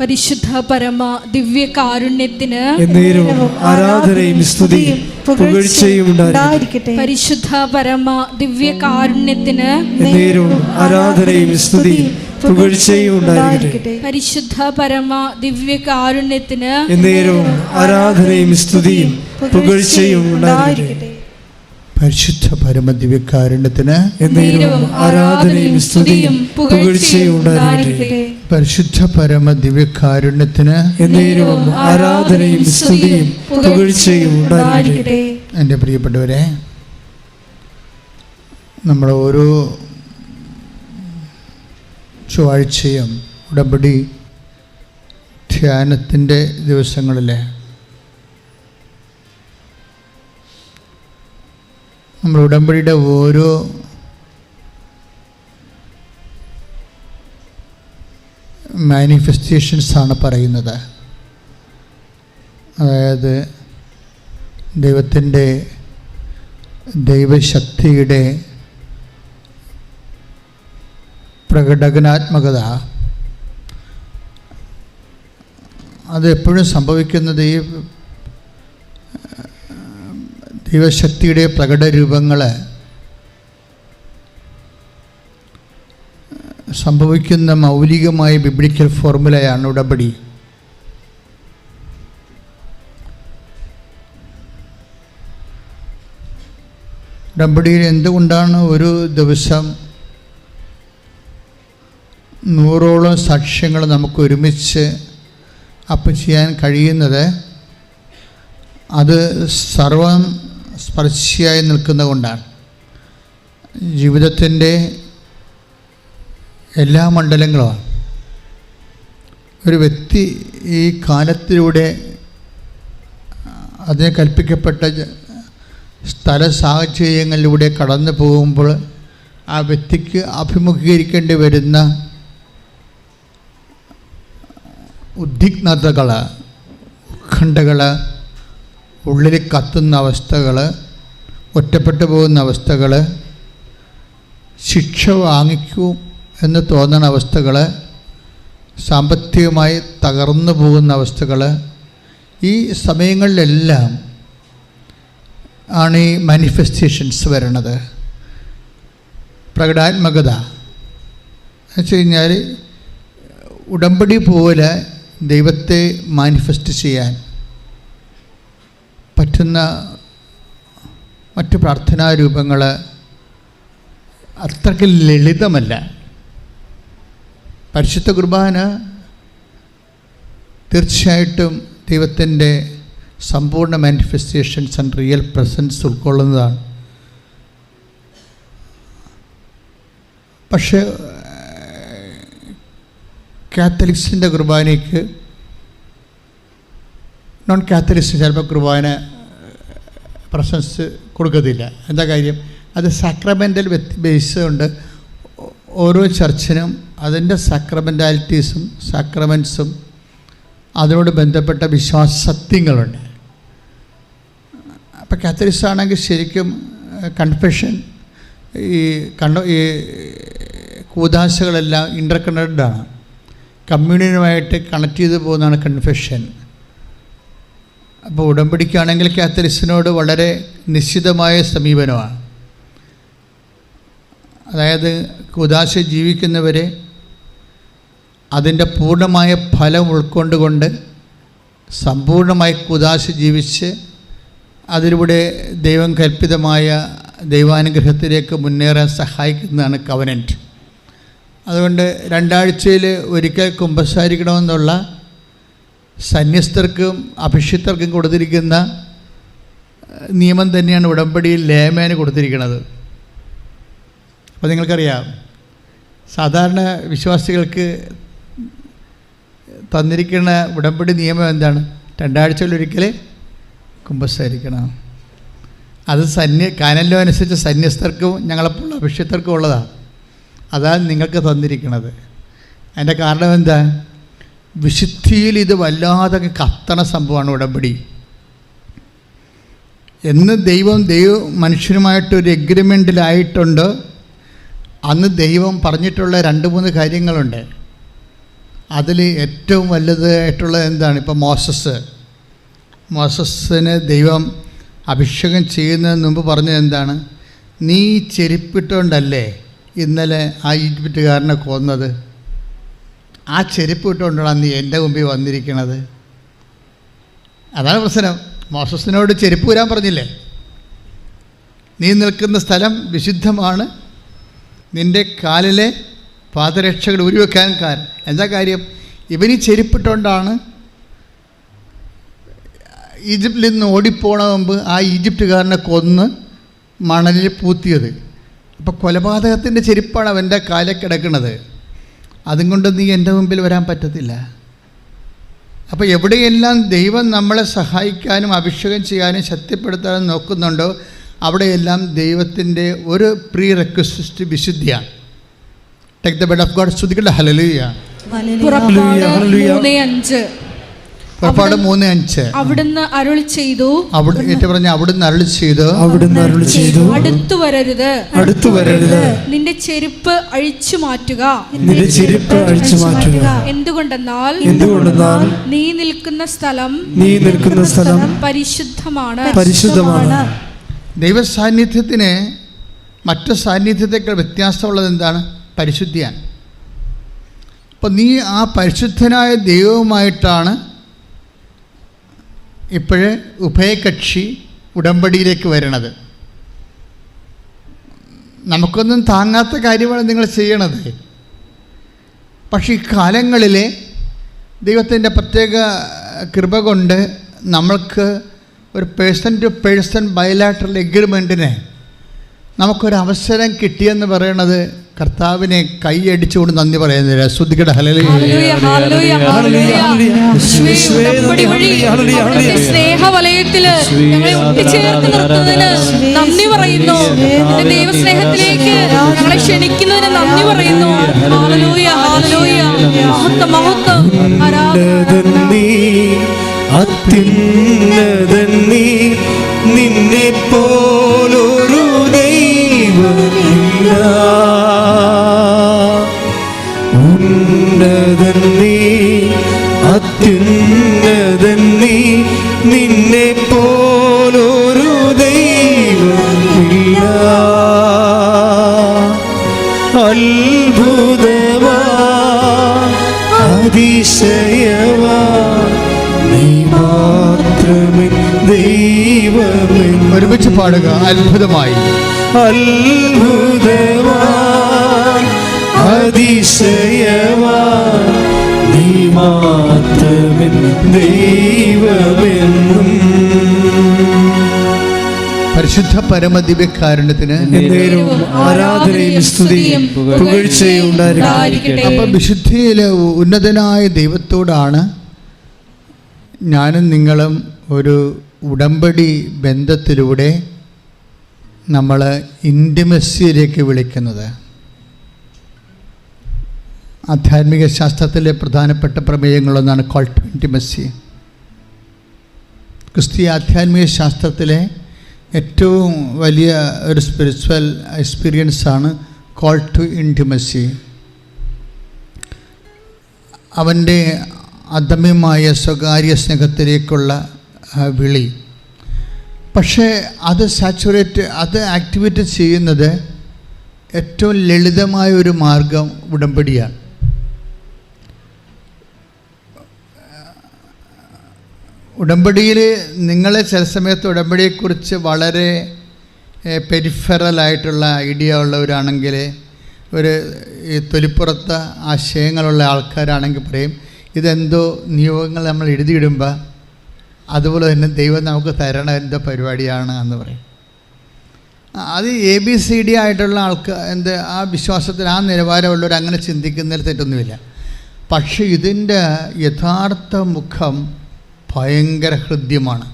പരിശുദ്ധ പരമ ദിവ്യ കാരുണ്യത്തിന് ആരാധനയും സ്തുതിയും പുകഴ്ചയും പരിശുദ്ധ പരമ ദിവ്യ കാരുണ്യത്തിന് ആരാധനയും സ്തുതിയും പുകഴ്ചയും ഉണ്ടായിരിക്കട്ടെ. പരിശുദ്ധ പരമ ദിവ്യ കാരുണ്യത്തിന് എന്നേരവും ആരാധനയും സ്തുതിയും പുകഴ്ചയും ഉണ്ടായിരിക്കട്ടെ. പരിശുദ്ധ പരമദിവ്യകാരുണ്യത്തിന് എന്നേരവും ആരാധനയും സ്തുതിയും പുകഴ്ചയും ഉണ്ടായിരിക്കട്ടെ. പരിശുദ്ധ പരമദിവ്യകാരുണ്യത്തിന് എന്നേരവും ആരാധനയും സ്തുതിയും പുകഴ്ചയും ഉണ്ടായിരിക്കട്ടെ. എന്റെ പ്രിയപ്പെട്ടവരെ നമ്മൾ ഓരോ ചൊവ്വാഴ്ചയും ഉടമ്പടി ധ്യാനത്തിന്റെ ദിവസങ്ങളിൽ നമ്മൾ ഉടമ്പടിയുടെ ഓരോ മാനിഫെസ്റ്റേഷൻസ് ആണ് പറയുന്നത്. അതായത് ദൈവത്തിന്റെ ദൈവശക്തിയുടെ പ്രകടനാത്മകത അത് എപ്പോഴും സംഭവിക്കുന്നത് ഈ ദൈവശക്തിയുടെ പ്രകടരൂപങ്ങൾ സംഭവിക്കുന്ന മൗലികമായ ബിബ്ലിക്കൽ ഫോർമുലയാണ് ഉടമ്പടി. ഉടമ്പടിയിൽ എന്തുകൊണ്ടാണ് ഒരു ദിവസം നൂറോളം സാക്ഷ്യങ്ങൾ നമുക്ക് ഒരുമിച്ച് അപ്പ് ചെയ്യാൻ കഴിയുന്നത്? അത് സർവം സ്പർശിയായി നിൽക്കുന്നതുകൊണ്ടാണ്. ജീവിതത്തിന്റെ എല്ലാ മണ്ഡലങ്ങളുമാണ് ഒരു വ്യക്തി ഈ കാലത്തിലൂടെ അതിനെ കൽപ്പിക്കപ്പെട്ട സ്ഥല സാഹചര്യങ്ങളിലൂടെ കടന്നു പോകുമ്പോൾ ആ വ്യക്തിക്ക് അഭിമുഖീകരിക്കേണ്ടി വരുന്ന ഉദ്വിഗ്നതകൾ ഉത്കണ്ഠകൾ ഉള്ളിൽ കത്തുന്ന അവസ്ഥകൾ ഒറ്റപ്പെട്ടു പോകുന്ന അവസ്ഥകൾ ശിക്ഷ വാങ്ങിക്കൂ എന്ന് തോന്നുന്ന അവസ്ഥകൾ സാമ്പത്തികമായി തകർന്നു പോകുന്ന അവസ്ഥകൾ ഈ സമയങ്ങളിലെല്ലാം ആണ് ഈ മാനിഫെസ്റ്റേഷൻസ് വരണത്. പ്രകടാത്മകത. എന്ന് വെച്ച് കഴിഞ്ഞാൽ ഉടമ്പടി പോലെ ദൈവത്തെ മാനിഫെസ്റ്റ് ചെയ്യാൻ പറ്റുന്ന മറ്റ് പ്രാർത്ഥനാ രൂപങ്ങൾ അത്രയ്ക്ക് ലളിതമല്ല. പരിശുദ്ധ കുർബാന തീർച്ചയായിട്ടും ദൈവത്തിന്റെ സമ്പൂർണ മാനിഫെസ്റ്റേഷൻസ് ആൻഡ് റിയൽ പ്രസൻസ് ഉൾക്കൊള്ളുന്നതാണ്. പക്ഷേ കാത്തലിക്സിന്റെ കുർബാനയ്ക്ക് നോൺ കാത്തലിക്സ് ചിലപ്പോൾ കുർബാന പ്രസൻസ് കൊടുക്കത്തില്ല. എന്താ കാര്യം? അത് സാക്രമെന്റൽ ബേസ് കൊണ്ട് ഓ- ഓരോ ചർച്ചിനും അതിന്റെ സക്രമെന്റാലിറ്റീസും സക്രമെൻസും അതിനോട് ബന്ധപ്പെട്ട വിശ്വാസ സത്യങ്ങളുണ്ട് അപ്പോൾ കാത്തലിക്സ് ആണെങ്കിൽ ശരിക്കും കൺഫെഷൻ ഈ കണ്ണ ഈ കൂതാശകളെല്ലാം ഇന്റർ കണക്റ്റഡാണ് കമ്മ്യൂണിയനുമായിട്ട് കണക്ട് ചെയ്ത് പോകുന്നതാണ് കൺഫെഷൻ അപ്പോൾ ഉടമ്പടിക്കാണെങ്കിൽ കാത്തലിക്സിനോട് വളരെ നിശ്ചിതമായ സമീപനമാണ്. അതായത് കുദാശ ജീവിക്കുന്നവരെ അതിന്റെ പൂർണമായ ഫലം ഉൾക്കൊണ്ടുകൊണ്ട് സമ്പൂർണമായി കുദാശ ജീവിച്ച് അതിലൂടെ ദൈവം കൽപ്പിതമായ ദൈവാനുഗ്രഹത്തിലേക്ക് മുന്നേറാൻ സഹായിക്കുന്നതാണ് കവനന്റ് അതുകൊണ്ട് രണ്ടാഴ്ചയിൽ ഒരിക്കൽ കുമ്പസാരിക്കണമെന്നുള്ള സന്യസ്തർക്കും അഭിഷിക്തർക്കും കൊടുത്തിരിക്കുന്ന നിയമം തന്നെയാണ് ഉടമ്പടിയിൽ ലേമേന് കൊടുത്തിരിക്കുന്നത്. അപ്പോൾ നിങ്ങൾക്കറിയാം. സാധാരണ വിശ്വാസികൾക്ക് തന്നിരിക്കുന്ന ഉടമ്പടി നിയമം എന്താണ്? രണ്ടാഴ്ചയിലൊരിക്കൽ കുമ്പസാരിക്കണം. അത് സന്യ കാനല്ലോ അനുസരിച്ച് സന്യസ്തർക്കും ഞങ്ങളെപ്പോലുള്ള അഭിഷ്യത്തർക്കും ഉള്ളതാണ് അതാണ് നിങ്ങൾക്ക് തന്നിരിക്കുന്നത് അതിന്റെ കാരണം എന്താ? വിശുദ്ധിയിൽ ഇത് വല്ലാതെ കത്തണ സംഭവമാണ് ഉടമ്പടി. എന്ന് ദൈവം ദൈവ മനുഷ്യനുമായിട്ടൊരു എഗ്രിമെന്റിലായിട്ടുണ്ട് അന്ന് ദൈവം പറഞ്ഞിട്ടുള്ള രണ്ട് മൂന്ന് കാര്യങ്ങളുണ്ട്. അതിൽ ഏറ്റവും വലുതായിട്ടുള്ളത് എന്താണ് ഇപ്പോൾ മോസസ്. മോസസ്സിന് ദൈവം അഭിഷേകം ചെയ്യുന്നതിന് മുമ്പ് പറഞ്ഞത് എന്താണ്? നീ ചെരുപ്പിട്ടുകൊണ്ടല്ലേ ഇന്നലെ ആ ഈജിപ്തുകാരനെ കൊന്നത്? ആ ചെരുപ്പ് ഇട്ടുകൊണ്ടാണ് നീ എന്റെ മുമ്പിൽ വന്നിരിക്കണത്? അതാണ് പ്രശ്നം. മോസസിനോട് ചെരുപ്പ് വരാൻ പറഞ്ഞില്ലേ? നീ നിൽക്കുന്ന സ്ഥലം വിശുദ്ധമാണ് നിന്റെ കാലിലെ പാദരക്ഷകൾ ഉരുവെക്കാൻ കാരണം. എന്താ കാര്യം? ഇവന് ചെരുപ്പിട്ടുകൊണ്ടാണ് ഈജിപ്തിൽ നിന്ന് ഓടിപ്പോണ മുമ്പ് ആ ഈജിപ്തുകാരനെ കൊന്ന് മണലിൽ പൂത്തിയത്. അപ്പോൾ കൊലപാതകത്തിന്റെ ചെരുപ്പാണ് അവന്റെ കാലിൽ കിടക്കുന്നത്. അതും കൊണ്ട് നീ എന്റെ മുമ്പിൽ വരാൻ പറ്റത്തില്ല. അപ്പോൾ എവിടെയെല്ലാം ദൈവം നമ്മളെ സഹായിക്കാനും അഭിഷേകം ചെയ്യാനും ശക്തിപ്പെടുത്താനും നോക്കുന്നുണ്ടോ അവിടെയെല്ലാം ദൈവത്തിന്റെ ഒരു pre request വിശുദ്ധിയാണ് take the bed of God ശ്രുതികളുടെ hallelujah പുറപ്പാട്. മൂന്ന് അഞ്ച്. അവിടുന്ന് അരുളി ചെയ്തു. ഏറ്റവും പറഞ്ഞ അവിടുന്ന് അരുളി ചെയ്ത്. അവിടുന്ന് അരുൾ ചെയ്തു. അടുത്തു വരരുത്. അടുത്തു വരരുത്. നിന്റെ ചെരുപ്പ് അഴിച്ചു മാറ്റുക. നിന്റെ ചെരുപ്പ് അഴിച്ചു മാറ്റുക. എന്തുകൊണ്ടെന്നാൽ എന്തുകൊണ്ടെന്നാൽ നീ നിൽക്കുന്ന സ്ഥലം നീ നിൽക്കുന്ന സ്ഥലം പരിശുദ്ധമാണ്. പരിശുദ്ധമാണ്. ദൈവ മറ്റ് സാന്നിധ്യത്തേക്കാൾ വ്യത്യാസമുള്ളത് എന്താണ്? പരിശുദ്ധിയാണ്. അപ്പോൾ നീ ആ പരിശുദ്ധനായ ദൈവവുമായിട്ടാണ് ഇപ്പോഴ് ഉഭയകക്ഷി ഉടമ്പടിയിലേക്ക് വരണത്. നമുക്കൊന്നും താങ്ങാത്ത കാര്യമാണ് നിങ്ങൾ ചെയ്യണത്. പക്ഷേ ഈ കാലങ്ങളിൽ ദൈവത്തിന്റെ പ്രത്യേക കൃപ കൊണ്ട് നമ്മൾക്ക് ഒരു പേഴ്സൺ ടു പേഴ്സൺ ബയലാട്രൽ എഗ്രിമെന്റിന് നമുക്കൊരു അവസരം കിട്ടിയെന്ന് പറയണത് കർത്താവിനെ കൈയടിച്ചുകൊണ്ട് നന്ദി പറയുന്നില്ല. ശ്രുതികട സ്നേഹവലയത്തിൽ നന്ദി പറയുന്നു. ദൈവസ്നേഹത്തിലേക്ക് ഞങ്ങളെ ക്ഷണിക്കുന്നതിന് നന്ദി പറയുന്നു. ഹാലലൂയ ഹാലലൂയ മഹത്വം മഹത്വം. ആരാധന ഉന്നതൻ നീ അത്യുന്നതൻ നീ നിന്നെ പോലൊരു ദൈവമില്ല. ഉന്നതൻ ഒരുമിച്ച് പാടുക. അത്ഭുതമായി. നീ ദൈവമെന്നും. പരിശുദ്ധ പരമദിവ്യകാരുണ്യത്തിന് ആരാധനയും സ്തുതിയും പുകഴ്ചയും അപ്പം വിശുദ്ധിയിലെ ഉന്നതനായ ദൈവത്തോടാണ് ഞാനും നിങ്ങളും ഒരു ഉടമ്പടി ബന്ധത്തിലൂടെ നമ്മൾ ഇന്റിമസിയിലേക്ക് വിളിക്കുന്നത്. ആധ്യാത്മിക ശാസ്ത്രത്തിലെ പ്രധാനപ്പെട്ട പ്രമേയങ്ങളൊന്നാണ് കോൾ ടു ഇന്റിമസി ക്രിസ്തീയ ആധ്യാത്മിക ശാസ്ത്രത്തിലെ ഏറ്റവും വലിയ ഒരു സ്പിരിച്വൽ എക്സ്പീരിയൻസാണ് കോൾ ടു ഇന്റിമസി അവന്റെ അദമ്യമായ സ്വകാര്യ സ്നേഹത്തിലേക്കുള്ള വിളി. പക്ഷേ അത് സാച്ചുറേറ്റ് അത് ആക്ടിവേറ്റ് ചെയ്യുന്നത് ഏറ്റവും ലളിതമായ ഒരു മാർഗം ഉടമ്പടിയാണ്. ഉടമ്പടിയിൽ നിങ്ങളെ ചില സമയത്ത് ഉടമ്പടിയെക്കുറിച്ച് വളരെ പെരിഫറലായിട്ടുള്ള ഐഡിയ ഉള്ളവരാണെങ്കിൽ ഒരു ഈ തൊലിപ്പുറത്ത് ആശയങ്ങളുള്ള ആൾക്കാരാണെങ്കിൽ പറയും ഇതെന്തോ നിയോഗങ്ങൾ നമ്മൾ എഴുതിയിടുമ്പോൾ അതുപോലെ തന്നെ ദൈവം നമുക്ക് തരണ എന്റെ പരിപാടിയാണ് എന്ന് പറയും. അത് എ ബി സി ഡി ആയിട്ടുള്ള ആൾക്ക് എന്ത് ആ വിശ്വാസത്തിൽ ആ നിലവാരമുള്ളവർ അങ്ങനെ ചിന്തിക്കുന്നതിൽ തെറ്റൊന്നുമില്ല. പക്ഷേ ഇതിന്റെ യഥാർത്ഥ മുഖം ഭയങ്കര ഹൃദ്യമാണ്.